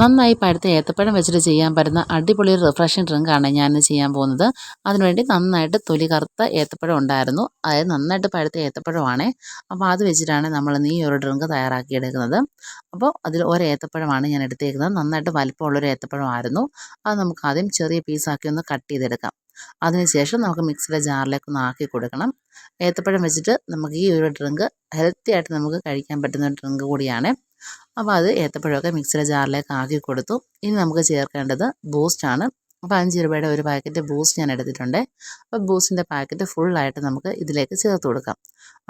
നന്നായി പഴുത്ത ഏത്തപ്പഴം വെച്ചിട്ട് ചെയ്യാൻ പറ്റുന്ന അടിപൊളി ഒരു റിഫ്രഷിംഗ് ഡ്രിങ്കാണ് ഞാൻ ചെയ്യാൻ പോകുന്നത്. അതിനുവേണ്ടി നന്നായിട്ട് തൊലി കറുത്ത ഏത്തപ്പഴം ഉണ്ടായിരുന്നു. അതായത് നന്നായിട്ട് പഴുത്ത ഏത്തപ്പഴമാണ്. അപ്പോൾ അത് വെച്ചിട്ടാണ് നമ്മൾ ഈ ഒരു ഡ്രിങ്ക് തയ്യാറാക്കിയെടുക്കുന്നത്. അപ്പോൾ അതിൽ ഒരു ഏത്തപ്പഴമാണ് ഞാൻ എടുത്തേക്കുന്നത്. നന്നായിട്ട് വലിപ്പമുള്ളൊരു ഏത്തപ്പഴമായിരുന്നു. അത് നമുക്ക് ആദ്യം ചെറിയ പീസാക്കി ഒന്ന് കട്ട് ചെയ്തെടുക്കാം. അതിനുശേഷം നമുക്ക് മിക്സിയുടെ ജാറിലേക്ക് ഒന്ന് ആക്കി കൊടുക്കണം. ഏത്തപ്പഴം വെച്ചിട്ട് നമുക്ക് ഈ ഒരു ഡ്രിങ്ക് ഹെൽത്തി ആയിട്ട് നമുക്ക് കഴിക്കാൻ പറ്റുന്ന ഡ്രിങ്ക് കൂടിയാണ്. അപ്പോൾ അത് ഏത്തപ്പഴമൊക്കെ മിക്സിയുടെ ജാറിലേക്ക് ആക്കി കൊടുത്തു. ഇനി നമുക്ക് ചേർക്കേണ്ടത് ബൂസ്റ്റാണ് അപ്പോൾ അഞ്ച് രൂപയുടെ ഒരു പാക്കറ്റ് ബൂസ്റ്റ് ഞാൻ എടുത്തിട്ടുണ്ട്. അപ്പോൾ ബൂസ്റ്റിന്റെ പാക്കറ്റ് ഫുള്ളായിട്ട് നമുക്ക് ഇതിലേക്ക് ചേർത്ത് കൊടുക്കാം.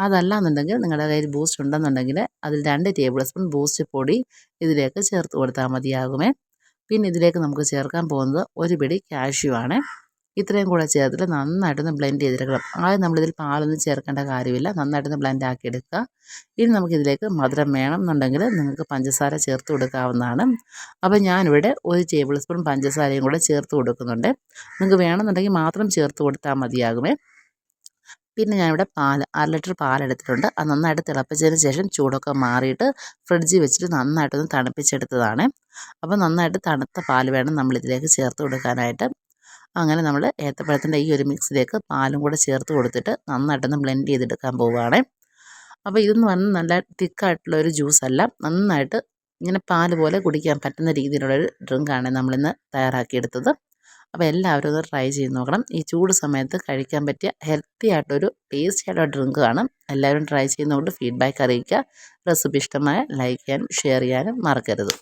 അതല്ല എന്നുണ്ടെങ്കിൽ നിങ്ങളുടെ കയ്യിൽ ബൂസ്റ്റ് ഉണ്ടെന്നുണ്ടെങ്കിൽ അതിൽ രണ്ട് ടേബിൾ സ്പൂൺ ബൂസ്റ്റ് പൊടി ഇതിലേക്ക് ചേർത്ത് കൊടുത്താൽ മതിയാകുമേ. പിന്നെ ഇതിലേക്ക് നമുക്ക് ചേർക്കാൻ പോകുന്നത് ഒരു പിടി കാഷ്യൂ ആണ്. ഇത്രയും കൂടെ ചേർത്തിട്ട് നന്നായിട്ടൊന്ന് ബ്ലെൻഡ് ചെയ്തെടുക്കണം. ആദ്യം നമ്മളിതിൽ പാലൊന്നും ചേർക്കേണ്ട കാര്യമില്ല. നന്നായിട്ടൊന്ന് ബ്ലെൻഡ് ആക്കി എടുക്കുക ഇനി നമുക്കിതിലേക്ക് മധുരം വേണം എന്നുണ്ടെങ്കിൽ നിങ്ങൾക്ക് പഞ്ചസാര ചേർത്ത് കൊടുക്കാവുന്നതാണ്. അപ്പോൾ ഞാനിവിടെ ഒരു ടേബിൾ സ്പൂൺ പഞ്ചസാരയും കൂടെ ചേർത്ത് കൊടുക്കുന്നുണ്ട്. നിങ്ങൾക്ക് വേണമെന്നുണ്ടെങ്കിൽ മാത്രം ചേർത്ത് കൊടുത്താൽ മതിയാകുമേ. പിന്നെ ഞാനിവിടെ പാൽ അര ലിറ്റർ പാൽ എടുത്തിട്ടുണ്ട്. അത് നന്നായിട്ട് തിളപ്പിച്ചതിന് ശേഷം ചൂടൊക്കെ മാറിയിട്ട് ഫ്രിഡ്ജിൽ വെച്ചിട്ട് നന്നായിട്ടൊന്ന് തണുപ്പിച്ചെടുത്തതാണ്. അപ്പോൾ നന്നായിട്ട് തണുത്ത പാൽ വേണം നമ്മളിതിലേക്ക് ചേർത്ത് കൊടുക്കാനായിട്ട്. അങ്ങനെ നമ്മൾ ഏത്തപ്പഴത്തിന്റെ ഈ ഒരു മിക്സിലേക്ക് പാലും കൂടെ ചേർത്ത് കൊടുത്തിട്ട് നന്നായിട്ടൊന്ന് ബ്ലെൻഡ് ചെയ്തെടുക്കാൻ പോവുകയാണ് അപ്പോൾ ഇതെന്ന് പറഞ്ഞാൽ നല്ല തിക്കായിട്ടുള്ള ഒരു ജ്യൂസല്ല നന്നായിട്ട് ഇങ്ങനെ പാൽ പോലെ കുടിക്കാൻ പറ്റുന്ന രീതിയിലുള്ളൊരു ഡ്രിങ്കാണ് നമ്മളിന്ന് തയ്യാറാക്കിയെടുത്തത്. അപ്പോൾ എല്ലാവരും ഒന്ന് ട്രൈ ചെയ്ത് നോക്കണം. ഈ ചൂട് സമയത്ത് കഴിക്കാൻ പറ്റിയ ഹെൽത്തി ആയിട്ടൊരു ടേസ്റ്റി ആയിട്ടുള്ള ഡ്രിങ്ക് ആണ്. എല്ലാവരും ട്രൈ ചെയ്യുന്നതുകൊണ്ട് ഫീഡ്ബാക്ക് അറിയിക്കുക. റെസിപ്പി ഇഷ്ടമായ ലൈക്ക് ചെയ്യാനും ഷെയർ ചെയ്യാനും മറക്കരുത്.